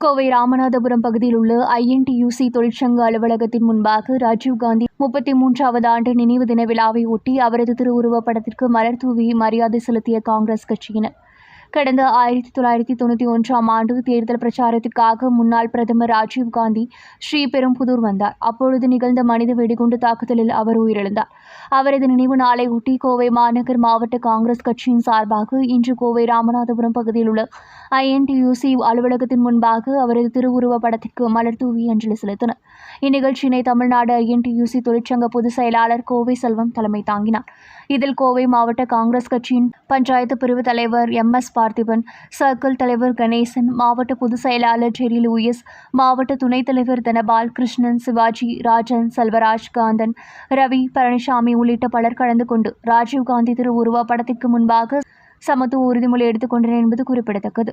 கோவை ராமநாதபுரம் பகுதியில் உள்ள ஐஎன்டியூசி தொழிற்சங்க அலுவலகத்தின் முன்பாக ராஜீவ்காந்தி முப்பத்தி மூன்றாவது ஆண்டு நினைவு தின விழாவை ஒட்டி அவரது திருவுருவப் படத்திற்கு மலர் தூவி மரியாதை செலுத்திய காங்கிரஸ் கட்சியினர். கடந்த ஆயிரத்தி தொள்ளாயிரத்தி தொண்ணூற்றி ஒன்றாம் ஆண்டு தேர்தல் பிரச்சாரத்திற்காக முன்னாள் பிரதமர் ராஜீவ்காந்தி ஸ்ரீபெரும்புதூர் வந்தார். அப்பொழுது நிகழ்ந்த மனித வெடிகுண்டு தாக்குதலில் அவர் உயிரிழந்தார். அவரது நினைவு நாளை ஒட்டி கோவை மாநகர் மாவட்ட காங்கிரஸ் கட்சியின் சார்பாக இன்று கோவை ராமநாதபுரம் பகுதியில் உள்ள ஐஎன்டியூசி அலுவலகத்தின் முன்பாக அவரது திருவுருவப் படத்திற்கு மலர் தூவி அஞ்சலி செலுத்தினர். இந்நிகழ்ச்சியினை தமிழ்நாடு ஐஎன்டியூசி தொழிற்சங்க பொதுச் செயலாளர் கோவை செல்வம் தலைமை தாங்கினார். இதில் கோவை மாவட்ட காங்கிரஸ் கட்சியின் பஞ்சாயத்து பிரிவு தலைவர் எம் எஸ் பார்த்திபன் சர்க்கிள் தலைவர் கணேசன் மாவட்ட பொதுச் செயலாளர் ஜெரி லூயிஸ் மாவட்ட துணைத் தலைவர் தனபால் கிருஷ்ணன் சிவாஜி ராஜன் செல்வராஜ் காந்தன் ரவி பழனிசாமி உள்ளிட்ட பலர் கலந்து கொண்டு ராஜீவ்காந்தி திருவுருவ படத்திற்கு முன்பாக சமத்துவ உறுதிமொழி எடுத்துக்கொண்டனர் என்பது குறிப்பிடத்தக்கது.